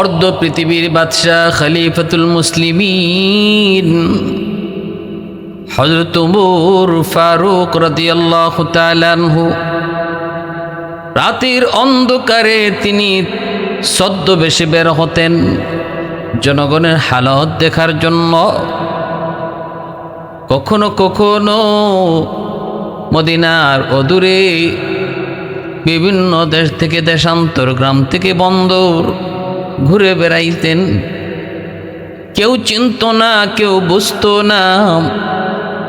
অর্ধ পৃথিবীর বাদশাহ খলিফাতুল মুসলিমিন। হজরত উমর ফারুক রাদিয়াল্লাহু রাতের অন্ধকারে তিনি সদ্য বেশি বের হতেন জনগণের হালত দেখার জন্য। কখনো কখনো মদিনার অদূরে বিভিন্ন দেশ থেকে দেশান্তর গ্রাম থেকে বন্দর ঘুরে বেড়াইতেন। কেউ চিনত না, কেউ বুঝতো না।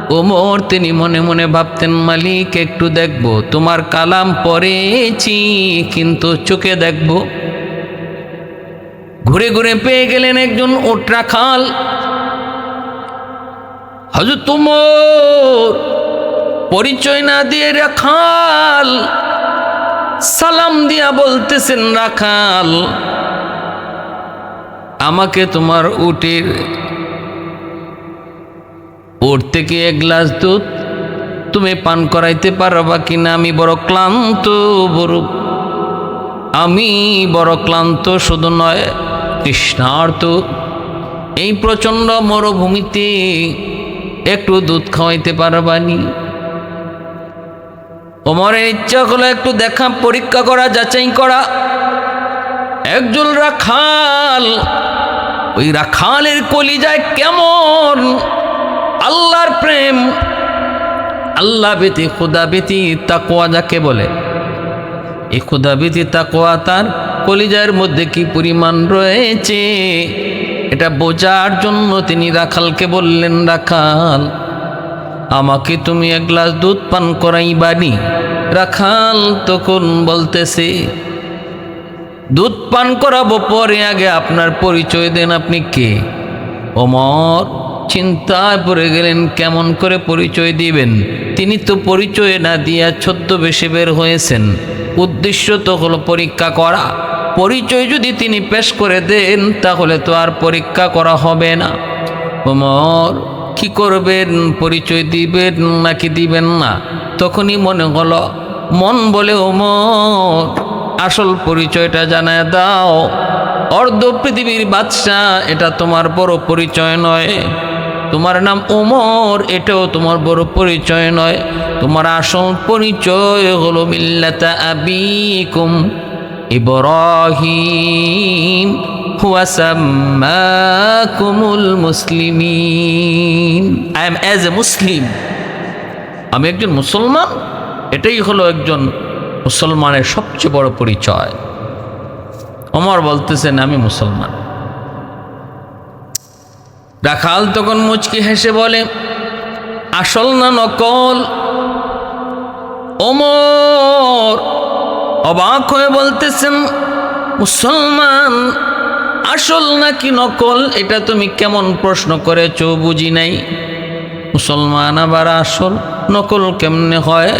ওমর তিনি মনে মনে ভাবতেন, মালিক, একটু দেখব, তোমার কালাম পড়েছি, কিন্তু চোখে দেখব। ঘুরে ঘুরে পেয়ে গেলেন একজন ওটরা খাল। হজরত তুমর পরিচয় না দিয়ে রাখাল, সালাম দিয়া বলতেছেন রাখাল। আমাকে তোমার উটের ওর থেকে এক গ্লাস দুধ তুমি পান করাইতে পারবা কিনা? আমি বড় ক্লান্ত বড় আমি বড় ক্লান্ত শুধু নয় তৃষ্ণার্ত এই প্রচণ্ড মরুভূমিতে একটু দুধ খাওয়াইতে পারবানি। ওমরের ইচ্ছা হলো একটু দেখা, পরীক্ষা করা, যাচাই করা। একজন রাখাল ওই রাখালের কলিজায় কেমন আল্লাহর প্রেম। আল্লাহ বেতি খুদা বেতি তাকোয়া যাকে বলে। এই খুদা বেতি তাকোয়া তার কলিজার মধ্যে কি পরিমাণ রয়েছে? এটা বোঝার জন্য তিনি রাখালকে বললেন, রাখাল, আমাকে তুমি এক গ্লাস দুধ পান করাই করাইবানি। রাখাল তখন বলতেছে দুধ পান করাবো পরে আগে আপনার পরিচয় দেন আপনি কে? ওমর, চিন্তায় পড়ে গেলেন, কেমন করে পরিচয় দিবেন? তিনি তো পরিচয় না দিয়া ছদ্মবেশে বের হয়েছেন। উদ্দেশ্য তো হলো পরীক্ষা করা। পরিচয় যদি তিনি পেশ করে দেন, তাহলে তো আর পরীক্ষা করা হবে না। ওমর, কি করবেন? পরিচয় দিবেন নাকি দিবেন না? তখনই মনে হলো, মন বলে, ওমর আসল পরিচয়টা জানায় দাও। অর্ধ পৃথিবীর বাদশাহ, এটা তোমার বড় পরিচয় নয়। তোমার নাম ওমর, এটাও তোমার বড় পরিচয় নয়। তোমার আসল পরিচয় হলো মিল্লাতা আবিকুম ইব্রাহিম। হুয়া সাম্মাকুমুল মুসলিমিন। I am as a Muslim আমি একজন মুসলমান, এটাই হলো একজন মুসলমানের সবচেয়ে বড় পরিচয়। অমর বলতেছেন আমি মুসলমান। রাখাল তখন মুচকি হেসে বলে, আসল না নকল? অমর অবাক হয়ে বলতেছেন, মুসলমান, আসল নাকি নকল? এটা তুমি কেমন প্রশ্ন করেছ বুঝি নাই। মুসলমান আবার আসল নকল কেমনে হয়?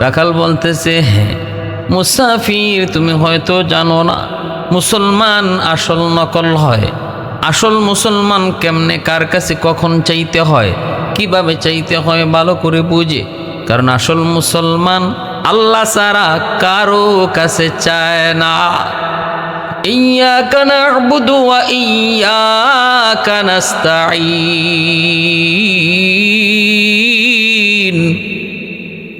রাখাল বলতেছে হ্যাঁ মুসাফির তুমি হয়তো জানো না, মুসলমান আসল নকল হয়। আসল মুসলমান কেমনে, কার কাছে কখন চাইতে হয়, কীভাবে চাইতে হয় ভালো করে বুঝে। কারণ আসল মুসলমান আল্লাহ সারা কারও কাছে চায় না। ইয়াকা না'বুদু ওয়া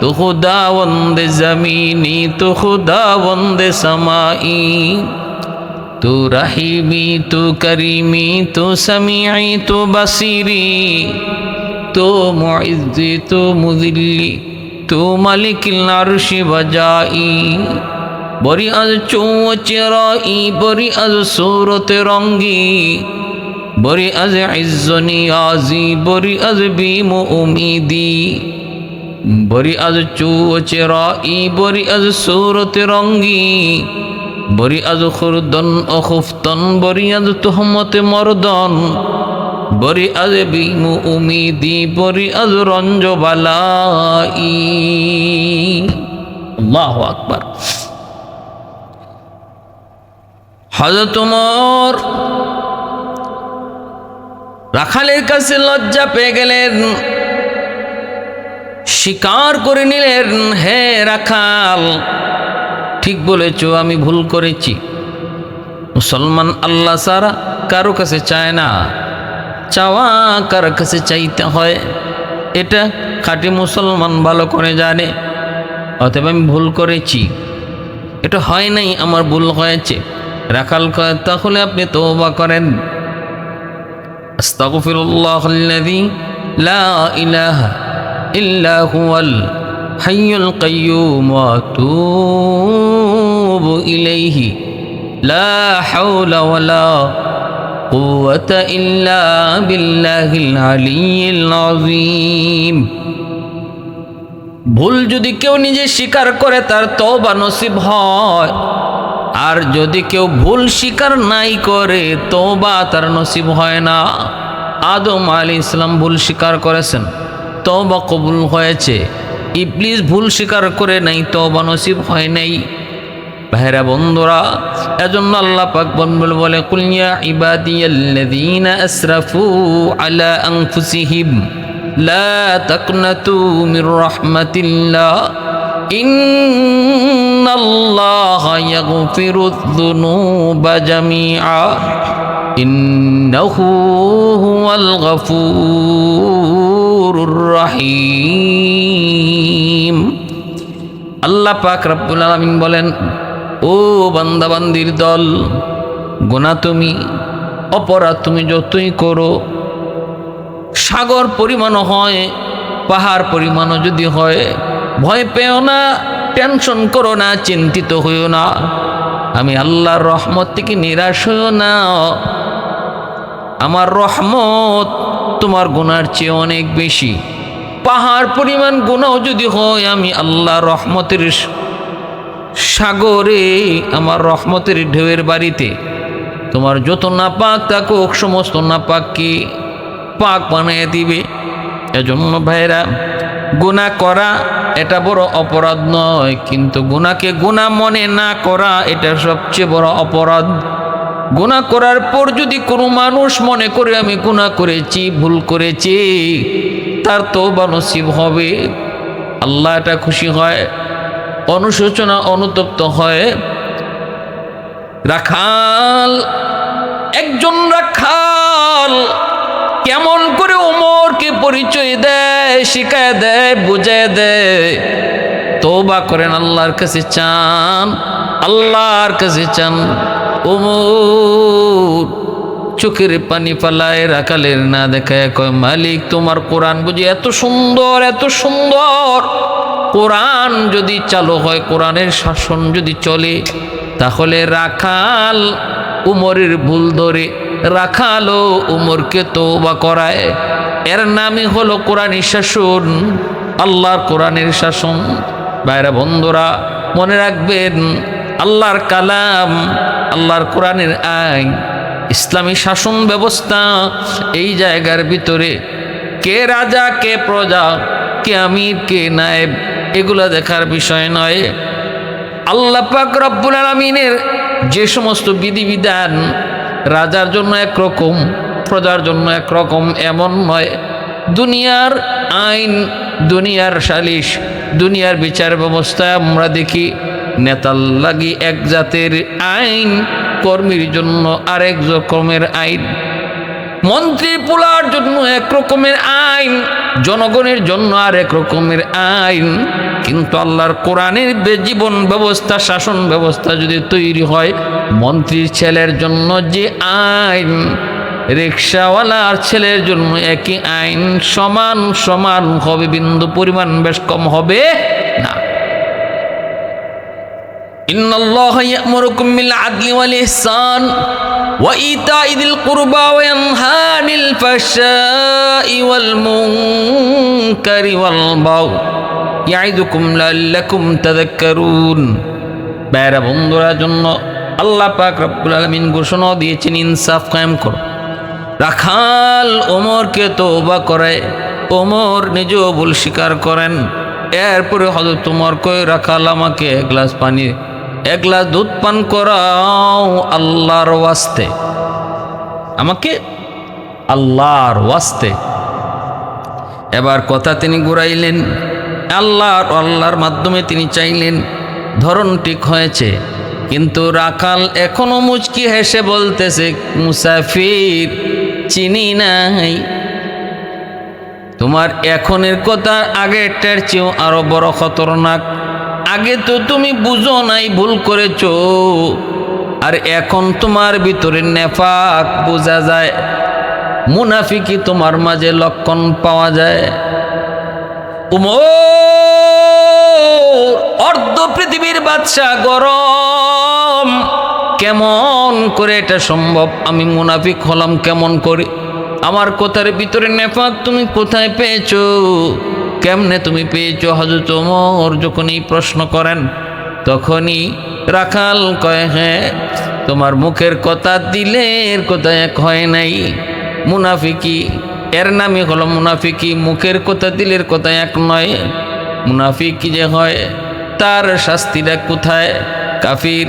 তো খুদা বন্দে জমিনি, তো খুদা বন্দে সমাই তু রাহিবি তু করিমি, তু সমিয়াই তু বসিরি। তো মুইজি তু মুদিল্লি তু মালিকিল আরশি বজাই বরি আজ চৌ চেরাই বরি আজ সুরত রঙ্গি। বরি আজ ইজ্জনি আজি বরি আজ বিম উমিদি। বরি আজ চৌচেরাই বরি আজ সুরত রঙ্গি। বরি আজ খুরদন অখুফতন বরি আজ তোহমতে মরদন। বরি আজ বিমু উমিদি, বরি আজ রঞ্জ বালাই আল্লাহ আকবার। হজরত উমর রাখালের কাছে লজ্জা পেয়ে গেলেন। স্বীকার করে নিলেন, হে রাখাল, ঠিক বলেছ, আমি ভুল করেছি। মুসলমান আল্লাহ সারা কারও কাছে চায় না। চাওয়া কারও কাছে চাইতে হয়। এটা খাঁটি মুসলমান ভালো করে জানে। অতএব আমি ভুল করেছি। এটা হয় নাই, আমার ভুল হয়েছে। রাখাল তাহলে আপনি তওবা করেন। আস্তাগফিরুল্লাহ লা ইলাহা হুয়াল হাইয়ুল কাইয়্যুম ওয়া আতুবু ইলাইহি, লা হাওলা ওয়ালা কুওয়াতা ইল্লা বিল্লাহিল আলিয়্যিল আযীম। ভুল যদি কেউ নিজে স্বীকার করে, তার তওবা নসিব হয়। আর যদি কেউ ভুল স্বীকার নাই করে, তওবা তার নসিব হয় না। আদম আলী ইসলাম ভুল স্বীকার করেছেন। তওবা কবুল হয়েছে। ইবলিস ভুল স্বীকার করে নাই, তওবা নসিব হয় নাই। ভাইরা বন্ধুরা, এজন্য আল্লাহ পাক বল বলে কুলিয়া ইবাদিয়াল্লাযীনা আসরাফু আলা আনফুসিহিম, লা তাকনাতু মির রাহমাতিল্লাহ, ইন্নাল্লাহা ইয়াগফিরুয যুনুবা জামিআ, ইন্নাহু হুয়াল আল্লাহ পাক রব্বুল আলামিন বলেন, ও বান্দাবান্দির দল গোনা তুমি, অপরাধ তুমি যতই করো, সাগর পরিমাণও হয়, পাহাড় পরিমাণও যদি হয়, ভয় পেও না, টেনশন করো না, চিন্তিত হইও না। আমি আল্লাহর রহমত থেকে নিরাশ হইও না। আমার রহমত তোমার গুনার চেয়ে অনেক বেশি। পাহাড় পরিমাণ গুণাও যদি হয়, আমি আল্লাহ রহমতের সাগরে, আমার রহমতের ঢেউয়ের বাড়িতে তোমার যত নাপাক থাকুক, সমস্ত নাপাককে পাক বানিয়ে দিবে। এজন্য ভাইরা গুণা করা এটা বড় অপরাধ নয়, কিন্তু গুণাকে গুণা মনে না করা এটা সবচেয়ে বড় অপরাধ। গুণা করার পর যদি কোনো মানুষ মনে করে, আমি গুণা করেছি, ভুল করেছি, তার তো নসিব হবে। আল্লাহ এটা খুশি হয়, অনুশোচনা অনুতপ্ত হয়। রাখাল, একজন রাখাল কেমন করে উমরকে পরিচয় দেয়, শিখায় দেয়, বুঝায় দেয়। তোবা করেন, আল্লাহর কাছে চান, আল্লাহর কাছে চান। উমর, চোখের পানি পালায় রাখালের না দেখায় কয়, মালিক, তোমার কোরআন বুঝি এত সুন্দর এত সুন্দর। কোরআন যদি চালু হয়, কোরআনের শাসন যদি চলে, তাহলে রাখাল উমরের ভুল ধরে রাখালো উমরকে তোবা করায়। এর নামই হলো কোরআনের শাসন, আল্লাহর কোরআনের শাসন। বাইরা বন্ধুরা, মনে রাখবেন আল্লাহর কালাম, আল্লাহর কোরআনের আইন, ইসলামী শাসন ব্যবস্থা, এই জায়গার ভিতরে কে রাজা, কে প্রজা, কে আমির, কে নায়েব, এগুলো দেখার বিষয় নয়। আল্লাহ পাক রব্বুল আলমিনের যে সমস্ত বিধিবিধান রাজার জন্য একরকম, প্রজার জন্য একরকম, এমন নয়। দুনিয়ার আইন, দুনিয়ার সালিশ, দুনিয়ার বিচার ব্যবস্থায় আমরা দেখি। নেতার লাগি এক জাতের আইন, কর্মীর জন্য আরেক রকমের আইন। মন্ত্রী পোলার জন্য এক রকমের আইন, জনগণের জন্য আর এক রকমের আইন। কিন্তু আল্লাহর কোরআনের জীবন ব্যবস্থা, শাসন ব্যবস্থা যদি তৈরি হয়, মন্ত্রীর ছেলের জন্য যে আইন, রিক্সাওয়ালার ছেলের জন্য একই আইন, সমান সমান হবে, বিন্দু পরিমাণ বেশ কম হবে না। إن الله يأمركم بالعدل والإحسان وإيتاء ذي القربى وينهى عن الفحشاء والمنكر والبغي يعظكم لعلكم تذكرون বাইরা বন্ধুরা জন্য আল্লাহ পাক রব্বুল আলমিন ঘোষণাও দিয়েছেন ইনসাফ কায়েম করো রাখাল ওমরকে তৌবা করে ওমর নিজেও ভুল স্বীকার করেন এরপরে হয়তো তোমার কই রাখাল আমাকে এক গ্লাস পানি এক গ্লাস দুধ পান করাও আল্লাহর ওয়াস্তে। আমাকে আল্লাহর ওয়াস্তে। এবার কথা তিনি ঘুরাইলেন, আল্লাহর আল্লাহর মাধ্যমে তিনি চাইলেন, ধরন ঠিক হয়েছে। কিন্তু রাখাল এখনও মুচকি হেসে বলতেছে, মুসাফির, চিনি নাই। তোমার এখনের কথা আগেরটার চেয়েও আরও বড় খতরনাক। আগে তো তুমি বুঝো নাই, ভুল করেছ। আর এখন তোমার ভিতরে নেফাক বোঝা যায়। মুনাফিকি তোমার মাঝে লক্ষণ পাওয়া যায়। অর্ধ পৃথিবীর বাদশা গরম। কেমন করে এটা সম্ভব? আমি মুনাফিক হলাম কেমন করে? আমার কথার ভিতরে নেফাক তুমি কোথায় পেয়েছ? কেমনে তুমি পেয়েছ হজরত ওমর? যখন এই প্রশ্ন করেন, তখনই রাখাল কয় হ্যাঁ তোমার মুখের কথা দিলের কথা এক হয় নাই। মুনাফিকি, এর নামই হলো মুনাফিকি, মুখের কথা দিলের কথা এক নয়। মুনাফিকি যে হয়, তার শাস্তিটা কোথায়? কাফির,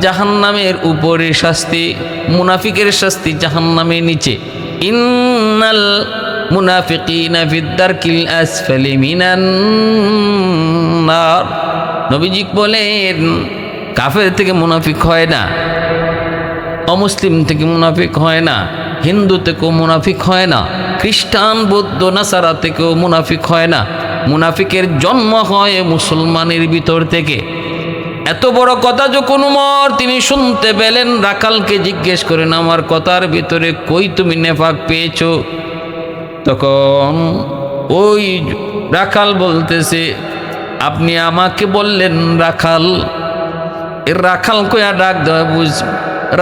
জাহান্নামের উপরে শাস্তি, মুনাফিকের শাস্তি জাহান্নামের নিচে। ইন্নাল মুনাফিকিনা ফিদ্দারকিল আসফালি মিনান নার। নবীজি বলেন, কাফের থেকে মুনাফিক হয় না, অমুসলিম থেকে মুনাফিক হয় না, হিন্দু থেকেও মুনাফিক হয় না, খ্রিস্টান, বৌদ্ধ, নাসারা থেকেও মুনাফিক হয় না। মুনাফিকের জন্ম হয় মুসলমানের ভিতর থেকে। এত বড় কথা যখন উমর, তিনি শুনতে পেলেন রাকালকে জিজ্ঞেস করেন, আমার কথার ভিতরে কই তুমি নেফাক পেয়েছ? তখন ওই রাখাল বলতেছে, আপনি আমাকে বললেন রাখাল। এর রাখাল কয়া ডাক দেওয়া বুঝ,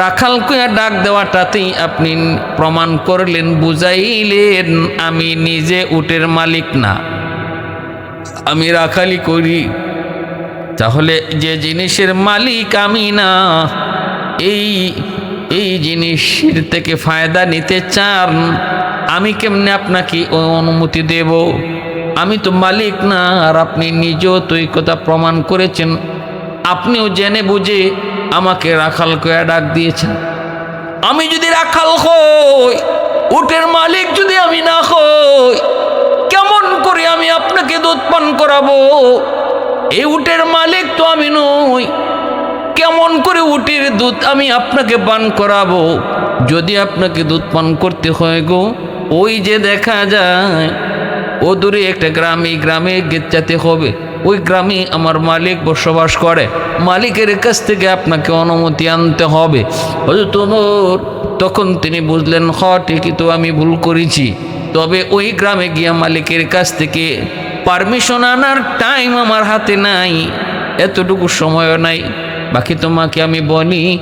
রাখাল কয়া ডাক দেওয়াটাতেই আপনি প্রমাণ করলেন, বুঝাইলেন আমি নিজে উটের মালিক না। আমি রাখালি করি। তাহলে যে জিনিসের মালিক আমি না, এই এই জিনিসের থেকে ফায়দা নিতে চান আমি কেমনে আপনাকে অনুমতি দেব? আমি তো মালিক না, আর আপনি নিজেও তো কথা প্রমাণ করেছেন। আপনিও জেনে বুঝে আমাকে রাখাল কয়া ডাক দিয়েছেন। আমি যদি রাখাল হই, উটের মালিক যদি আমি না হই, কেমন করে আমি আপনাকে দুধ পান করাবো? এই উটের মালিক তো আমি নই, কেমন করে উটের দুধ আমি আপনাকে পান করাবো? যদি আপনাকে দুধ পান করতে হয় গো ওই যে দেখা যায়, ও দূরে একটা গ্রামে গ্রামে যেতে হবে। ওই গ্রামে আমার মালিক বসবাস করে। মালিকের কাছ থেকে আপনাকে অনুমতি আনতে হবে। তোমার তখন তিনি বুঝলেন, হ, ঠিকই তো আমি ভুল করেছি। তবে ওই গ্রামে গিয়া মালিকের কাছ থেকে পারমিশন আনার টাইম আমার হাতে নাই, এতটুকু সময়ও নাই। বাকি তোমাকে আমি বলি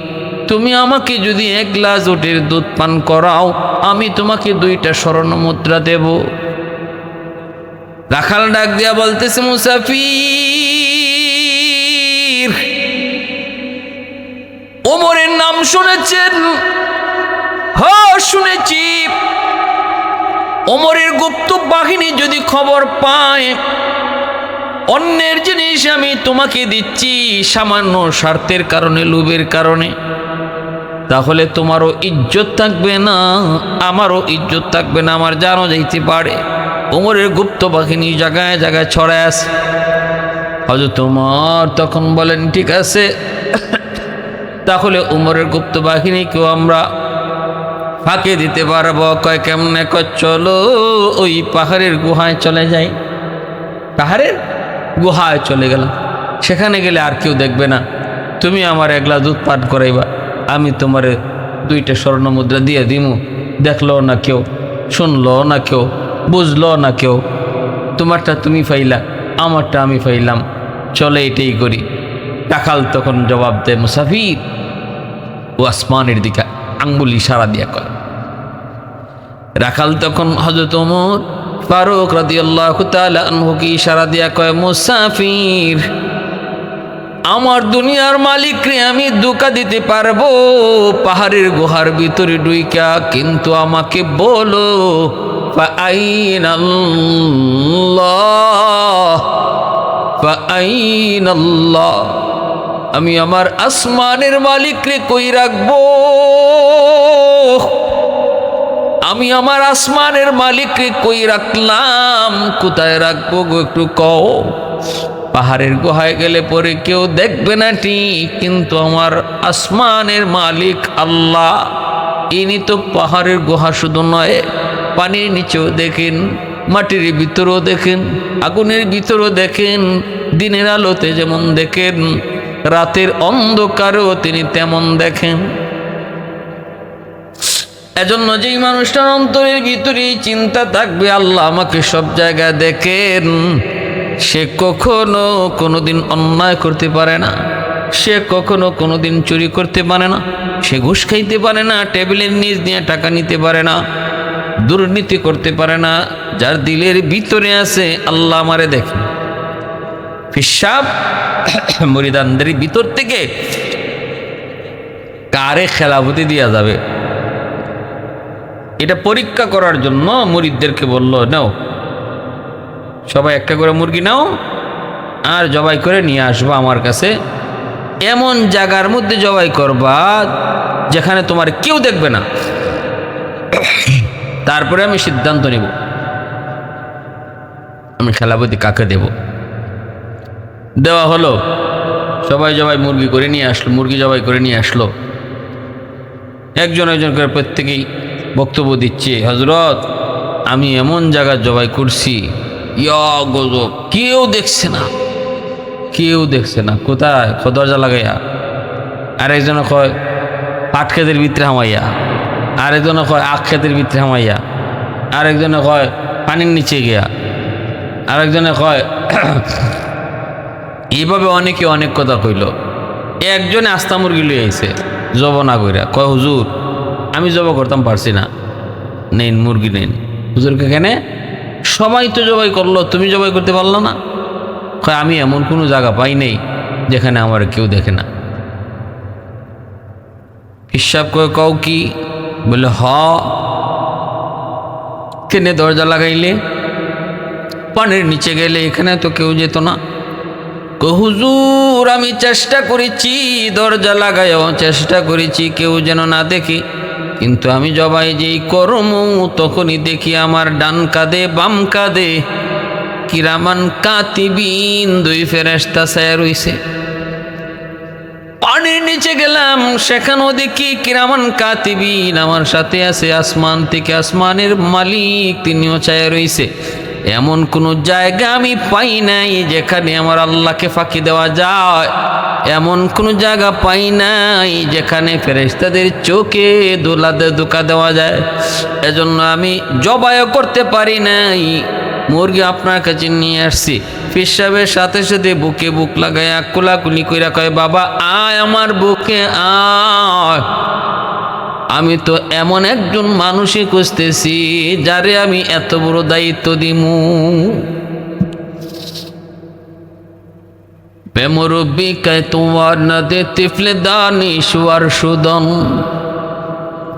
তুমি আমাকে যদি এক গ্লাস ওটের দুধ পান করাও, আমি তোমাকে দুইটা স্বর্ণ মুদ্রা দেব। রাখাল ডাক দিয়া বলতেছে, মুসাফির, ওমরের নাম শুনেছেন? হ শুনেছি। ওমরের গুপ্ত বাহিনী যদি খবর পায়, অন্যের জিনিস আমি তোমাকে দিচ্ছি সামান্য স্বার্থের কারণে, লোভের কারণে। তাহলে তোমারও ইজ্জত থাকবে না, আমারও ইজ্জত থাকবে না, আমার জানো যাইতে পারে। ওমরের গুপ্ত বাহিনী জায়গায় জায়গায় ছড়ায় আসে হয়তো তোমার তখন বলেন, ঠিক আছে, তাহলে উমরের গুপ্ত বাহিনীকেও আমরা ফাঁকে দিতে পারব। কয়, কেমনে কয়, চলো ওই পাহাড়ের গুহায় চলে যাই। পাহাড়ের গুহায় চলে গেলাম। সেখানে গেলে আর কেউ দেখবে না। তুমি আমার একলা দুধ পান করাইবা। আমি তোমারে দুইটা স্বর্ণ মুদ্রা দিয়ে দিমু। দেখল না কেউ শুনলো না কেউ বুঝলো না কেউ। তোমারটা তুমি ফাইলা, আমারটা আমি ফাইলাম। চলে এটাই করি। টাকাল তখন জবাব দেয়, মুসাফির। ও আসমানের দিকে আঙ্গুল ইশারা দিয়া কয়। রাখাল তখন হজরত ওমর ফারুক রাদিয়াল্লাহু তাআলা আনহুকে ইশারা দিয়া কয়, মুসাফির। আমার দুনিয়ার মালিকরে আমি দুকা দিতে পারবো পাহাড়ের গুহার ভিতরে ডুইকা কিন্তু আমাকে বলো فأين الله فأين الله আমি আমার আসমানের মালিকরে কই রাখবো আমি আমার আসমানের মালিককে কই রাখলাম কোথায় রাখবো গো একটু কও পাহাড়ের গুহায় গেলে পরে কেউ দেখবে না ঠিক, কিন্তু আমার আসমানের মালিক আল্লাহ। ইনি তো পাহাড়ের গুহা শুধু নয়, পানির নিচেও দেখেন, মাটির ভিতরেও দেখেন, আগুনের ভিতরেও দেখেন, দিনের আলোতে যেমন দেখেন, রাতের অন্ধকারেও তিনি তেমন দেখেন। এজন্য যেই মানুষটার অন্তরের ভিতরেই চিন্তা থাকবে, আল্লাহ আমাকে সব জায়গায় দেখেন। সে কখনো কোনোদিন অন্যায় করতে পারে না, সে কখনো কোনোদিন চুরি করতে পারে না, সে ঘুষ খাইতে পারে না, টেবিলের নিচ দিয়ে টাকা নিতে পারে না, দুর্নীতি করতে পারে না, যার দিলের ভিতরে আছে, আল্লাহ আমারে দেখে। ফিসাব মরিদানদের ভিতর থেকে কারে খেলাপতি দেওয়া যাবে? এটা পরীক্ষা করার জন্য মরিদদেরকে বলল, নাও সবাই একটা করে মুরগি নাও, আর জবাই করে নিয়ে আসবা আমার কাছে। এমন জায়গার মধ্যে জবাই করবা যেখানে তোমার কেউ দেখবে না। তারপরে আমি সিদ্ধান্ত নেব। আমি খেলাপতি কাকে দেব? দেওয়া হলো। সবাই জবাই মুরগি করে নিয়ে আসলো, মুরগি জবাই করে নিয়ে আসলো। একজন একজন করে প্রত্যেকেই বক্তব্য দিচ্ছে হজরত আমি এমন জায়গা জবাই করছি ইয়া গজব, কেউ দেখছে না। কেউ দেখছে না। কোথায়? দরজা লাগাইয়া। আরেকজন কয়, পাট খেতের ভিতরে হামাইয়া। আরেকজনে কয়, আখ খেতের ভিতরে হামাইয়া। আরেকজনে কয়, পানির নিচে গিয়া। আরেকজনে কয়, এইভাবে অনেকে অনেক কথা কইল। একজনে আস্তা মুরগি লই আইছে, জব না কইরা। কয়, হুজুর, আমি জব করতাম, পারছি না। নেন, মুরগি নেন। হুজুরকে কেন? সবাই তো জবাই করল, তুমি জবাই করতে পারল না? কয়, আমি এমন কোনো জায়গা পাই নেই যেখানে আমার কেউ দেখে না। হিসাব করে কও কি? বলে, হ। কেনে দরজা লাগাইলে, পানির নিচে গেলে এখানে তো কেউ যেত না। হুজুর, আমি চেষ্টা করেছি, দরজা লাগাইও চেষ্টা করেছি, কেউ যেন না দেখি। কিন্তু আমি জবাই যেই করম, তখনই দেখি আমার ডান কাঁধে, বাম কাঁধে কিরামান কাতিবিন, দুই ফেরেস্তা সায়া রইছে। পানির নিচে গেলাম, সেখানেও দেখি কিরামান কাতিবিন, আমার সাথে আছে আসমান থেকে আসমানের মালিক, তিনিও চায় রইছে। এমন কোনো জায়গা আমি পাই নাই যেখানে আমার আল্লাহকে ফাঁকি দেওয়া যায়। এমন কোনো জায়গা পাই নাই যেখানে ফেরেস্তাদের চোখে দোলাতে দোকা দেওয়া যায়। এজন্য আমি জবাইও করতে পারি নাই। মুরগি আপনার কাছে নিয়ে আসছি। পেশাবের সাথে সাথে বুকে বুক লাগায় কোলাকুলি কইরা কয়, বাবা, আয় আমার বুকে, আয়। আমি তো এমন একজন মানুষই খুঁজতেছি, যারে আমি এত বড় দায়িত্ব দিমু। বেমরব্বি কে তোমার নদে তিফলে দানিশ্বর সুদন।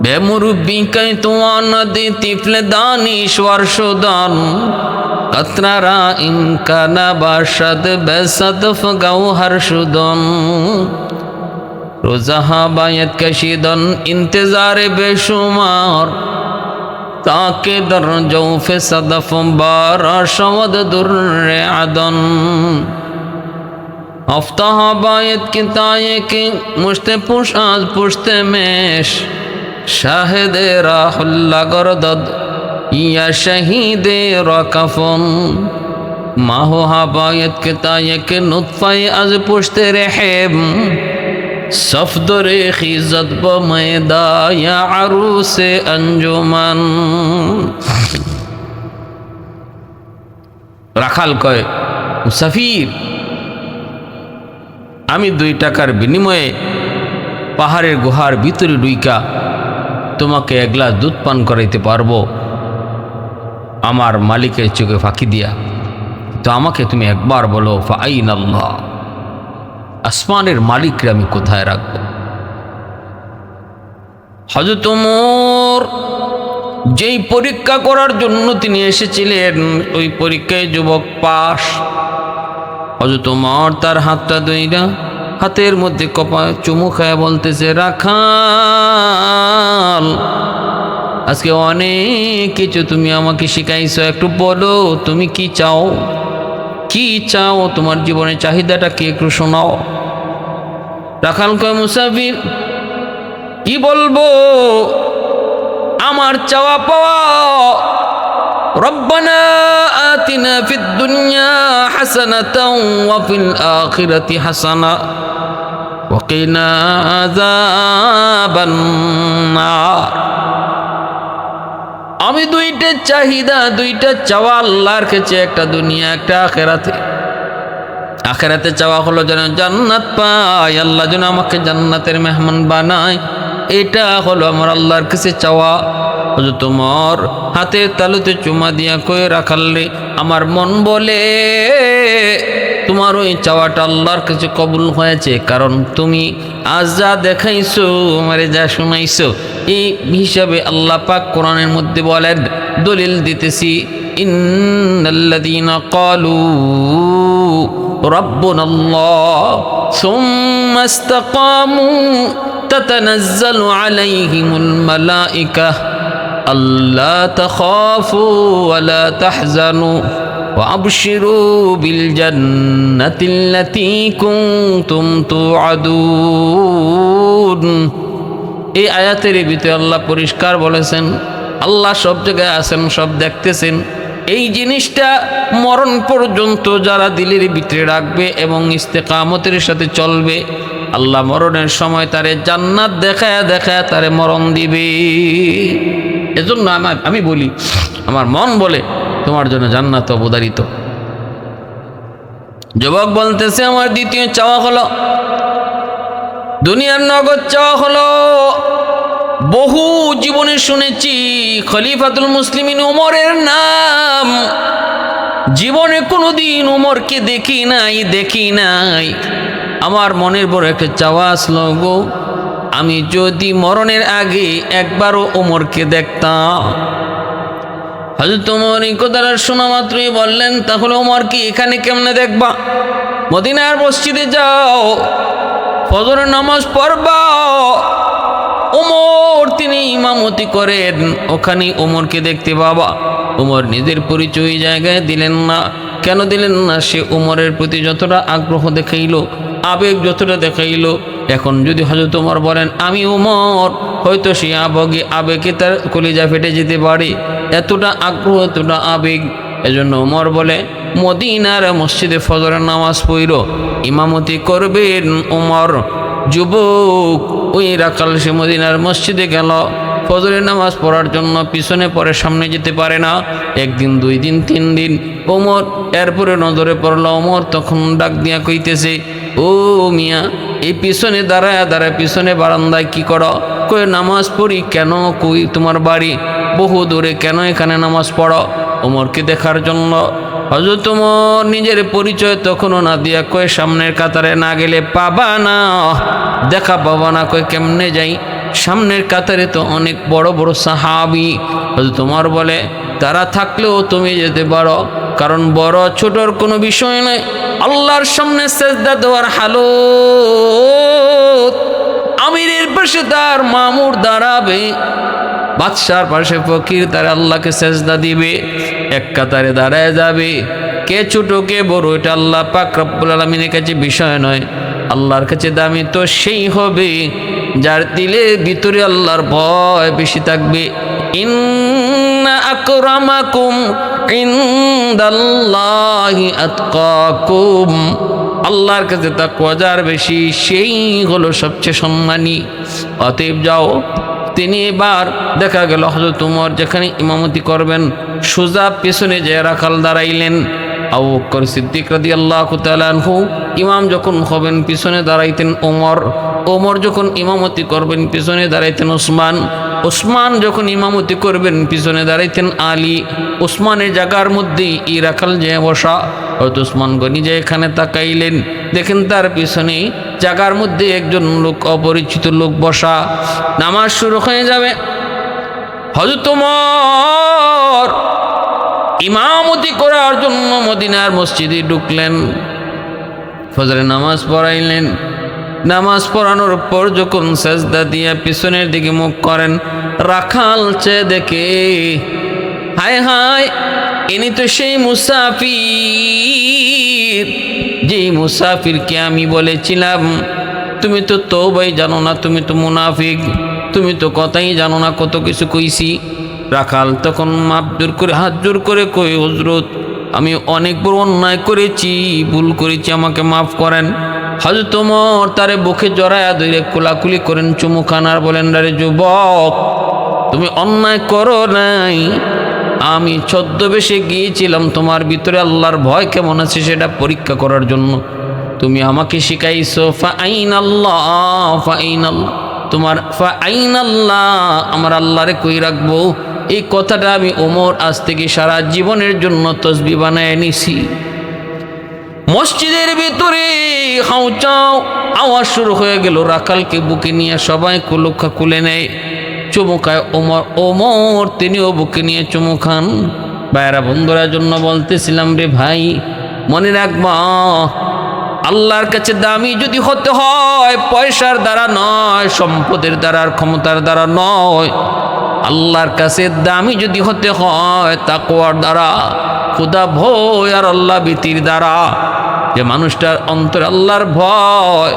বেমরব্বি কে তোমার নদে তিফলে দানিশ্বর সুদন। কতনারা ইনকানা বাসাদ বেসদফ গৌহর সুদন। রোজাহা বায়ত কশিদন ইন্তজারে বেশুমার। তাকে দর জৌফে সদফ বার সমদ দুর্রে আদন। افتہ افتاح ہاں کی تائے کی مشتے پوش ہاں از پوشتے میش۔ شاهد راہ اللہ گردد یا شهید را کفن ماهوها باید کتایه که نطفه از رحیب رحم۔ صفدر خیزت بمیدا یا عروس انجمن۔ رکھال کوئے মুসাফির আমি দুই টাকার বিনিময়ে পাহাড়ের গুহার ভিতরে ডুইকা তোমাকে এক গ্লাস দুধ পান করাইতে পারব। আমার মালিকের চোখে ফাঁকি দিয়া, তো আমাকে তুমি একবার বলো ফাইন আল্লাহ আসমানের মালিকরে আমি কোথায় রাখব? হজরত ওমর যেই পরীক্ষা করার জন্য তিনি এসেছিলেন, ওই পরীক্ষায় যুবক পাশ হজরত ওমর তার হাতটা দইরা হাতের মধ্যে কপা চুমু খায় বলতেছে, রাখাল, আজকে অনেক কিছু তুমি আমাকে শিখাইছো, একটু বলো, তুমি কি চাও? কি চাও? তোমার জীবনের চাহিদাটা কি একটু শোনাও। রাখাল কয়, মুসাফির, কি বলব? আমার চাওয়া পাওয়া ربنا آتنا في الدنيا حسنة وفي الآخرة حسنة وقنا عذاب النار আমি দুইটা চাহিদা দুইটা চাওয়া আল্লাহর কাছে একটা দুনিয়া একটা আখেরাতে আখেরাতে চাওয়া হলো যেন জান্নাত পাই আল্লাহ যেন আমাকে জান্নাতের মেহমান বানায় এটা হলো আমার আল্লাহর কাছে চাওয়া। হজরত তোমার হাতে তালুতে চুমা দিয়া কয়ে রাখালে আমার মন বলে, তোমার ওই চাওয়াটা আল্লাহর কাছে কবুল হয়েছে, কারণ তুমি আজ যা দেখাইছো, আমারে যা শুনাইছো, এই হিসাবে আল্লাহ পাক কোরআনের মধ্যে বলেন, দলিল দিতেছি ইন্দিন ক্বালু রাব্বুনাল্লাহ সুম্মা تتنزل عليهم الملائكة ألا تخافوا ولا تحزنوا وأبشروا بالجنة التي كنتم توعدون এই আয়াতের ভিতরে আল্লাহ পরিষ্কার বলেছেন আল্লাহ সব জায়গায় আছেন সব দেখতেছেন এই জিনিসটা মরণ পর্যন্ত যারা দিলের ভিতরে রাখবে এবং ইস্তেকামতের সাথে চলবে আল্লাহ মরণের সময় তারে জান্নাত দেখায় দেখায় তারে মরণ দিবে। এজন্য আমার আমি বলি, আমার মন বলে তোমার জন্য জান্নাত অবদারিত যুবক বলতেছে, আমার দ্বিতীয় চাওয়া হলো, দুনিয়ার নগদ চাওয়া হলো। বহু জীবনে শুনেছি, খলিফাতুল মুসলিমিন উমরের নাম। জীবনে কোনোদিন উমরকে দেখি নাই দেখি নাই। আমার মনের বড় একটা চাওয়া আসলো গো। আমি যদি মরণের আগে একবারও ওমরকে দেখতাম। হজরত ওমর কথাটা শোনা মাত্রই বললেন, তাহলে ওমর কি এখানে কেমনে দেখবা? মদিনার মসজিদে যাও ফজরের নামাজ পড়বা। ওমর, তিনি ইমামতি করেন। ওখানে ওমরকে দেখতে বাবা ওমর নিজের পরিচয় জায়গায় দিলেন না। কেন দিলেন না? সে ওমরের প্রতি যতটা আগ্রহ দেখাইল। আবেগ যতটা দেখাইল, এখন যদি হজরত ওমর বলেন, আমি ওমর হয়তো সে আবেগে আবেগে তার কলিজা ফেটে যেতে পারে। এতটা আগ্রহ, এতটা আবেগ। এজন্য ওমর বলে, মদিনার মসজিদে ফজরের নামাজ পড়ল ইমামতি করবেন ওমর যুবক, ওই রাকাল সে মদিনার মসজিদে গেল। ফজরের নামাজ পড়ার জন্য পিছনে পরে সামনে যেতে পারে না। একদিন, দুই দিন, তিন দিন ওমর এরপরে নজরে পড়ল ওমর তখন ডাক দিয়া কইতেছে ও মিয়া, এই পিছনে দাঁড়ায় দাঁড়ায় পিছনে বারান্দায় কি করো? কই নামাজ পড়ি কেন কই তোমার বাড়ি? বহু দূরে কেন এখানে নামাজ পড়ো? ওমরকে দেখার জন্য। হজরত তোমার নিজের পরিচয় তখনও না দিয়া কয়ে, সামনের কাতারে না গেলে পাবা না। দেখা পাবা না, কয়ে, কেমনে যাই? সামনের কাতারে তো অনেক বড় বড় সাহাবি। তোমার বলে, তারা থাকলেও তুমি যেতে পারো, কারণ বড় ছোটর কোনো বিষয় নয় আল্লাহর সামনে সেজদা দেওয়ার হালত আমিরের পাশে তার মামুর দাঁড়াবে। বাদশার পাশে ফকির তার আল্লাহকে সেজদা দিবে, এক কাতারে দাঁড়ায় যাবে। কে ছোট, কে বড়, এটা আল্লাহ পাক রব্বুল আলমিনের কাছে বিষয় নয়। আল্লাহর কাছে দামি তো সেই হবে, যার দিলে ভিতরে আল্লাহর ভয় বেশি থাকবে। আল্লাহর কাছে তা কজার বেশি, সেই হলো সবচেয়ে সম্মানী। অতএব যাও, তিনি এবার দেখা গেল হজরত উমর, যেখানে ইমামতি করবেন। সোজা পেছনে যে রাখাল দাঁড়াইলেন। আবু বকর সিদ্দিক রাদি আল্লাহ তালানহু ইমাম যখন হবেন, পিছনে দাঁড়াইতেন ওমর। ওমর যখন ইমামতি করবেন, পিছনে দাঁড়াইতেন ওসমান। ওসমান যখন ইমামতি করবেন, পিছনে দাঁড়াইতেন আলী। ওসমানের জায়গার মধ্যেই রাখাল যে বসা। হয়তো ওসমান গনি যে এখানে তাকাইলেন। দেখেন তার পিছনে জায়গার মধ্যে একজন লোক, অপরিচিত লোক বসা। নামাজ শুরু হয়ে যাবে। হজরত ওমর ইমামতি করার জন্য মদিনার মসজিদে ঢুকলেন। ফজরে নামাজ পড়াইলেন। নামাজ পড়ানোর পর যখন সেজদা দিয়ে পিছনের দিকে মুখ করেন, রাখাল চেয়ে দেখে, হায় হায়, ইনি তো সেই মুসাফির। যেই মুসাফিরকে আমি বলেছিলাম, তুমি তো তৌবাই জানো না, তুমি তো মুনাফিক, তুমি তো কথাই জানো না, কত কিছু কইছি। রাখাল তখন মাপ জোর করে, হাত জোর করে কই হজরত আমি অনেক বড় অন্যায় করেছি, ভুল করেছি, আমাকে মাফ করেন। হজরত ওমর তারে বুকে জড়ায়া ধরে কোলাকুলি করেন চুমু খানার বলেন রে যুবক, তুমি অন্যায় করো নাই। আমি ছদ্মবেশে গিয়েছিলাম, তোমার ভিতরে আল্লাহর ভয় কেমন আছে সেটা পরীক্ষা করার জন্য। তুমি আমাকে শিখাইছো ফা আইন আল্লাহ ফা আইন আল্লাহ তোমার ফা আইন আল্লাহ আমার আল্লাহরে কই রাখব? এই কথাটা আমি ওমর আজ থেকে সারা জীবনের জন্য তসবি বানায় নিছি। মসজিদের ভিতরে হাউচাও আওয়াজ শুরু হয়ে গেল, রাখালকে বুকে নিয়ে সবাই কুলুক্ষা কুলে নেয়। চুমুখায় ওমর ওমর, তিনিও বুকে নিয়ে চুমু খান। বাইরা বন্ধুরা জন্য বলতেছিলাম রে ভাই, মনে রাখবা, আল্লাহর কাছে দামি যদি হতে হয়, পয়সার দ্বারা নয়, সম্পদের দ্বারা ক্ষমতার দ্বারা নয়। আল্লাহর কাছে দামি যদি হতে হয় তাকওয়ার দ্বারা, খুদা ভয় আর আল্লাহ ভীতির দ্বারা। যে মানুষটার অন্তরে আল্লাহর ভয়,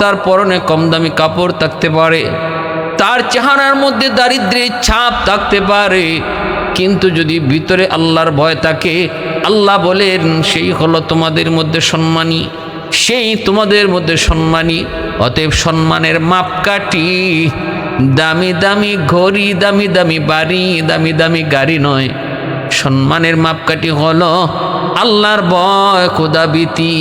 তার পরনে কম দামি কাপড় থাকতে পারে, তার চেহারার মধ্যে দারিদ্রের ছাপ থাকতে পারে। কিন্তু যদি ভিতরে আল্লাহর ভয় থাকে, আল্লাহ বলেন, সেই হলো তোমাদের মধ্যে সম্মানী, সেই তোমাদের মধ্যে সম্মানী, অতএব সম্মানের মাপকাঠি দামি দামি ঘড়ি, দামি দামি বাড়ি, দামি দামি গাড়ি নয়। সম্মানের মাপকাঠি হলো আল্লাহর বয় খোদাবিতি